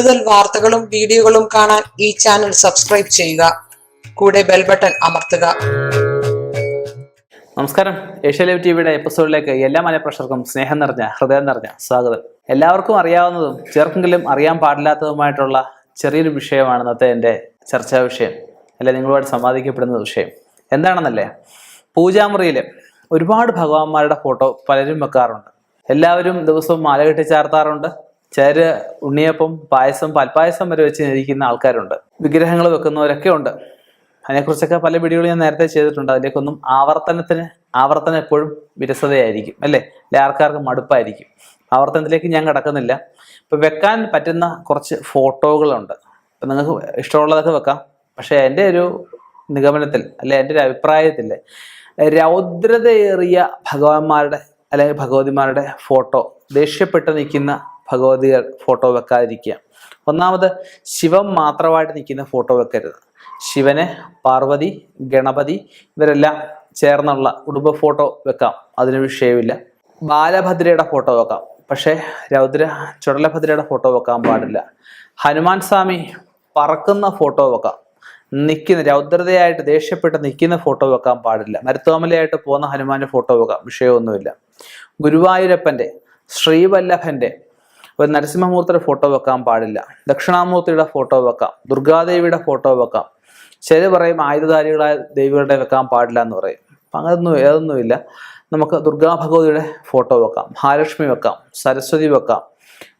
കൂടുതൽ വാർത്തകളും വീഡിയോകളും കാണാൻ ഈ ചാനൽ സബ്സ്ക്രൈബ് ചെയ്യുക. കൂടെ ബെൽ ബട്ടൺ അമർത്തുക. നമസ്കാരം. ഏഷ്യ ലൈവ് ടിവിയുടെ എപ്പിസോഡിലേക്ക് എല്ലാ മലപ്രഷർക്കും സ്നേഹം നിറഞ്ഞ ഹൃദയം നിറഞ്ഞ സ്വാഗതം. എല്ലാവർക്കും അറിയാവുന്നതും ചേർക്കെങ്കിലും അറിയാൻ പാടില്ലാത്തതുമായിട്ടുള്ള ചെറിയൊരു വിഷയമാണ് ഇന്നത്തെ എന്റെ ചർച്ചാ വിഷയം. അല്ലെ? നിങ്ങളുമായിട്ട് സംവാദിക്കപ്പെടുന്ന വിഷയം. എന്താണെന്നല്ലേ? പൂജാമുറിയിൽ ഒരുപാട് ഭഗവാന്മാരുടെ ഫോട്ടോ പലരും വെക്കാറുണ്ട്. എല്ലാവരും ദിവസവും മാല കെട്ടി ചാർത്താറുണ്ട്. ചിലര് ഉണ്ണിയപ്പം പായസം പാൽപ്പായസം വരെ വെച്ച് ഇരിക്കുന്ന ആൾക്കാരുണ്ട്. വിഗ്രഹങ്ങൾ വെക്കുന്നവരൊക്കെ ഉണ്ട്. അതിനെക്കുറിച്ചൊക്കെ പല വീഡിയോകളും ഞാൻ നേരത്തെ ചെയ്തിട്ടുണ്ട്. അതിലേക്കൊന്നും ആവർത്തനത്തിന് ആവർത്തനം എപ്പോഴും വിരസതയായിരിക്കും അല്ലേ? ആൾക്കാർക്ക് മടുപ്പായിരിക്കും. ആവർത്തനത്തിലേക്ക് ഞാൻ കിടക്കുന്നില്ല. ഇപ്പൊ വെക്കാൻ പറ്റുന്ന കുറച്ച് ഫോട്ടോകളുണ്ട്. ഇപ്പൊ നിങ്ങൾക്ക് ഇഷ്ടമുള്ളതൊക്കെ വെക്കാം. പക്ഷേ എന്റെ ഒരു നിഗമനത്തിൽ അല്ലെ എന്റെ ഒരു അഭിപ്രായത്തിൽ രൗദ്രതയേറിയ ഭഗവാന്മാരുടെ അല്ലെങ്കിൽ ഭഗവതിമാരുടെ ഫോട്ടോ ദേഷ്യപ്പെട്ട് നിൽക്കുന്ന ഭഗവതികൾ ഫോട്ടോ വെക്കാതിരിക്കുക. ഒന്നാമത് ശിവം മാത്രമായിട്ട് നിൽക്കുന്ന ഫോട്ടോ വെക്കരുത്. ശിവന് പാർവതി ഗണപതി ഇവരെല്ലാം ചേർന്നുള്ള കുടുംബ ഫോട്ടോ വെക്കാം. അതിന് വിഷയമില്ല. ബാലഭദ്രയുടെ ഫോട്ടോ വെക്കാം. പക്ഷേ രൗദ്ര ചുടലഭദ്രയുടെ ഫോട്ടോ വെക്കാൻ പാടില്ല. ഹനുമാൻ സ്വാമി പറക്കുന്ന ഫോട്ടോ വെക്കാം. നിൽക്കുന്ന രൗദ്രതയായിട്ട് ദേഷ്യപ്പെട്ട് നിൽക്കുന്ന ഫോട്ടോ വെക്കാൻ പാടില്ല. മരുത്തോമലയായിട്ട് പോകുന്ന ഹനുമാന്റെ ഫോട്ടോ വെക്കാം. വിഷയമൊന്നുമില്ല. ഗുരുവായൂരപ്പന്റെ ശ്രീവല്ലഭന്റെ ഒരു നരസിംഹമൂർത്തിയുടെ ഫോട്ടോ വെക്കാൻ പാടില്ല. ദക്ഷിണാമൂർത്തിയുടെ ഫോട്ടോ വെക്കാം. ദുർഗാദേവിയുടെ ഫോട്ടോ വെക്കാം. ചില പറയും ആയുധധാരികളായ ദേവികളുടെ വെക്കാൻ പാടില്ല എന്ന് പറയും. അങ്ങനൊന്നും ഏതൊന്നുമില്ല നമുക്ക് ദുർഗാ ഭഗവതിയുടെ ഫോട്ടോ വെക്കാം. മഹാലക്ഷ്മി വെക്കാം. സരസ്വതി വെക്കാം.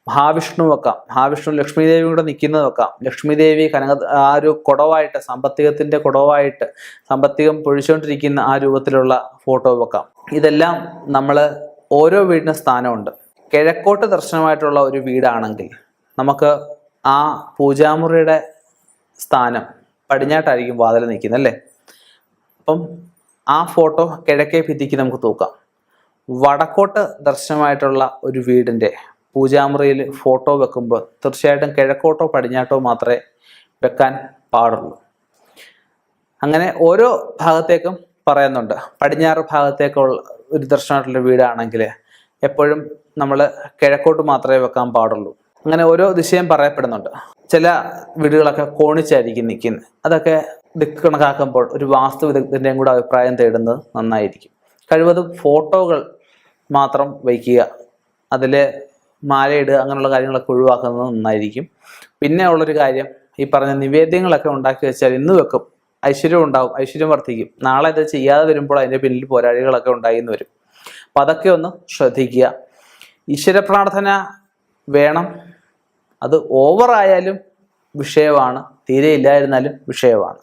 മഹാവിഷ്ണു വെക്കാം. മഹാവിഷ്ണു ലക്ഷ്മി ദേവി കൂടെ നിൽക്കുന്നത് വെക്കാം. ലക്ഷ്മി ദേവി കനക ആ ഒരു കുടവായിട്ട് സാമ്പത്തികത്തിന്റെ കുടവായിട്ട് സാമ്പത്തികം പൊഴിച്ചുകൊണ്ടിരിക്കുന്ന ആ രൂപത്തിലുള്ള ഫോട്ടോ വെക്കാം. ഇതെല്ലാം നമ്മൾ ഓരോ വീടിന് സ്ഥാനമുണ്ട്. കിഴക്കോട്ട് ദർശനമായിട്ടുള്ള ഒരു വീടാണെങ്കിൽ നമുക്ക് ആ പൂജാമുറിയുടെ സ്ഥാനം പടിഞ്ഞാട്ടായിരിക്കും വാതിൽ നിൽക്കുന്നത് അല്ലേ? അപ്പം ആ ഫോട്ടോ കിഴക്കേ ഭിത്തിക്ക് നമുക്ക് തൂക്കാം. വടക്കോട്ട് ദർശനമായിട്ടുള്ള ഒരു വീടിന്റെ പൂജാമുറിയിൽ ഫോട്ടോ വെക്കുമ്പോൾ തീർച്ചയായിട്ടും കിഴക്കോട്ടോ പടിഞ്ഞാട്ടോ മാത്രമേ വെക്കാൻ പാടുള്ളൂ. അങ്ങനെ ഓരോ ഭാഗത്തേക്കും പറയുന്നുണ്ട് പടിഞ്ഞാറ് ഭാഗത്തേക്കുള്ള ഒരു ദർശനമായിട്ടുള്ള വീടാണെങ്കിൽ എപ്പോഴും നമ്മൾ കിഴക്കോട്ട് മാത്രമേ വെക്കാൻ പാടുള്ളൂ. അങ്ങനെ ഓരോ ദിശയും പറയപ്പെടുന്നുണ്ട്. ചില വീടുകളൊക്കെ കോണിച്ചായിരിക്കും നിൽക്കുന്നത്. അതൊക്കെ ദിക്ക് കണക്കാക്കുമ്പോൾ ഒരു വാസ്തു വിദഗ്ധന്റെയും കൂടെ അഭിപ്രായം തേടുന്നത് നന്നായിരിക്കും. കഴിവതും ഫോട്ടോകൾ മാത്രം വയ്ക്കുക അതിൽ മാലയിടുക അങ്ങനെയുള്ള കാര്യങ്ങളൊക്കെ ഒഴിവാക്കുന്നത് നന്നായിരിക്കും. പിന്നെ ഉള്ളൊരു കാര്യം ഈ പറഞ്ഞ നിവേദ്യങ്ങളൊക്കെ ഉണ്ടാക്കി വെച്ചാൽ ഇന്ന് വെക്കും ഐശ്വര്യം ഉണ്ടാവും ഐശ്വര്യം വർദ്ധിക്കും. നാളെ ഇത് ചെയ്യാതെ വരുമ്പോൾ അതിന്റെ പിന്നിൽ പോരാളികളൊക്കെ ഉണ്ടായിന്ന് വരും. അപ്പം അതൊക്കെ ഒന്ന് ശ്രദ്ധിക്കുക. ഈശ്വര പ്രാർത്ഥന വേണം. അത് ഓവറായാലും വിഷയമാണ്. തീരെ ഇല്ലായിരുന്നാലും വിഷയമാണ്.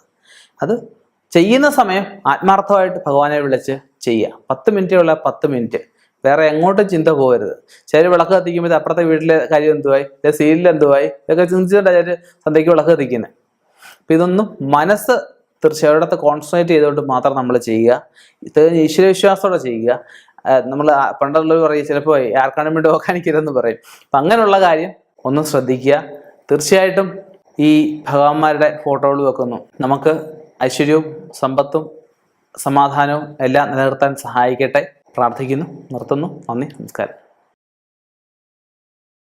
അത് ചെയ്യുന്ന സമയം ആത്മാർത്ഥമായിട്ട് ഭഗവാനെ വിളിച്ച് ചെയ്യുക. പത്ത് മിനിറ്റേ ഉള്ള പത്ത് മിനിറ്റ് വേറെ എങ്ങോട്ടും ചിന്ത പോകരുത്. ചില വിളക്ക് കത്തിക്കുമ്പോൾ അപ്പുറത്തെ വീട്ടിലെ കാര്യം എന്തുവായി? ഇത് സീരിയൽ എന്തുവായി? ഇതൊക്കെ ചിന്തിച്ചിട്ടാണ് ചില സന്ധ്യയ്ക്ക് വിളക്ക് കത്തിക്കുന്നത് അപ്പം ഇതൊന്നും മനസ്സ് തീർച്ചയായും കോൺസെൻട്രേറ്റ് ചെയ്തുകൊണ്ട് മാത്രം നമ്മൾ ചെയ്യുക. ഇത് ഈശ്വരവിശ്വാസത്തോടെ ചെയ്യുക. നമ്മൾ പണ്ടുള്ളവർ പറയും ചിലപ്പോൾ ആർക്കാണ് വേണ്ടി ഓക്കാനിക്കരുതെന്ന് പറയും. അപ്പം അങ്ങനെയുള്ള കാര്യം ഒന്ന് ശ്രദ്ധിക്കുക. തീർച്ചയായിട്ടും ഈ ഭഗവാന്മാരുടെ ഫോട്ടോകൾ വെക്കുന്നു. നമുക്ക് ഐശ്വര്യവും സമ്പത്തും സമാധാനവും എല്ലാം നിലനിർത്താൻ സഹായിക്കട്ടെ. പ്രാർത്ഥിക്കുന്നു നിർത്തുന്നു. നന്ദി നമസ്കാരം.